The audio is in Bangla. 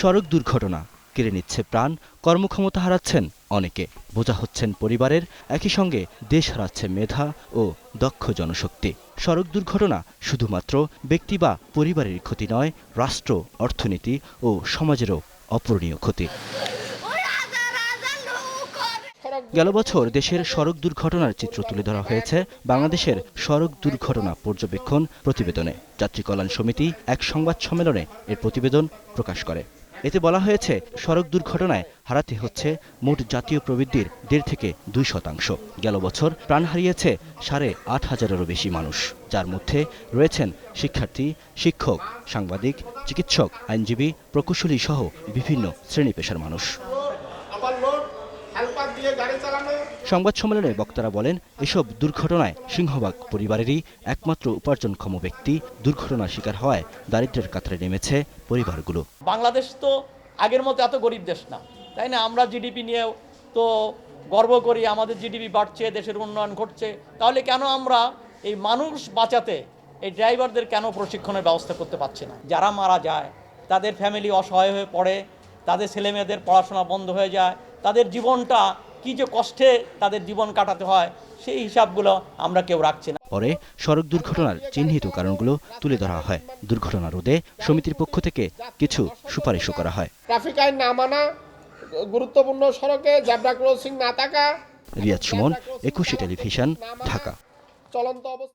সড়ক দুর্ঘটনা, কেড়ে নিচ্ছে প্রাণ, কর্মক্ষমতা হারাচ্ছেন অনেকে। বোঝা হচ্ছেন পরিবারের, একই সঙ্গে দেশ হারাচ্ছে মেধা ও দক্ষ জনশক্তি। সড়ক দুর্ঘটনা শুধুমাত্র ব্যক্তি বা পরিবারের ক্ষতি নয়, রাষ্ট্র, অর্থনীতি ও সমাজেরও অপূরণীয় ক্ষতি। গেল বছর দেশের সড়ক দুর্ঘটনার চিত্র তুলে ধরা হয়েছে বাংলাদেশের সড়ক দুর্ঘটনা পর্যবেক্ষণ প্রতিবেদনে। যাত্রী কল্যাণ সমিতি এক সংবাদ সম্মেলনে এর প্রতিবেদন প্রকাশ করে। এতে বলা হয়েছে, সড়ক দুর্ঘটনায় হারাতে হচ্ছে মোট জাতীয় প্রবৃদ্ধির দেড় থেকে দুই শতাংশ। গেল বছর প্রাণ হারিয়েছে সাড়ে আট হাজারেরও বেশি মানুষ। যার মধ্যে রয়েছেন শিক্ষার্থী, শিক্ষক, সাংবাদিক, চিকিৎসক, আইনজীবী প্রকৌশলী সহ বিভিন্ন শ্রেণি পেশার মানুষ। সংবাদ সম্মেলনে বক্তারা বলেন এসব দুর্ঘটনায় সিংহভাগ পরিবারেরই একমাত্র উপার্জনক্ষম ব্যক্তি। দুর্ঘটনার শিকার হওয়ায় দারিদ্র্যের কাতারে নেমেছে পরিবারগুলো। বাংলাদেশ তো আগের মতো এত গরিব দেশ না তাই না? আমরা জিডিপি নিয়েও তো গর্ব করি আমাদের জিডিপি বাড়ছে দেশের উন্নয়ন ঘটছে। তাহলে কেন আমরা এই মানুষ বাঁচাতে এই ড্রাইভারদের কেন প্রশিক্ষণের ব্যবস্থা করতে পারছি না? যারা মারা যায় তাদের ফ্যামিলি অসহায় হয়ে পড়ে তাদের ছেলেমেয়েদের পড়াশোনা বন্ধ হয়ে যায় তাদের জীবনটা কী যে কষ্টে তাদের জীবন কাটাতে হয় সেই হিসাবগুলো আমরা কেউ রাখছি না। পরে সড়ক দুর্ঘটনার চিহ্নিত কারণগুলো তুলে ধরা হয়। দুর্ঘটনা রোধে সমিতির পক্ষ থেকে কিছু সুপারিশও করা হয়। ট্রাফিক আইন না মানা গুরুত্বপূর্ণ সড়কে জ্যাবরা ক্রসিং না থাকা রিয়াজ সুমন একুশে টেলিভিশন ঢাকা। চলন্ত অবস্থা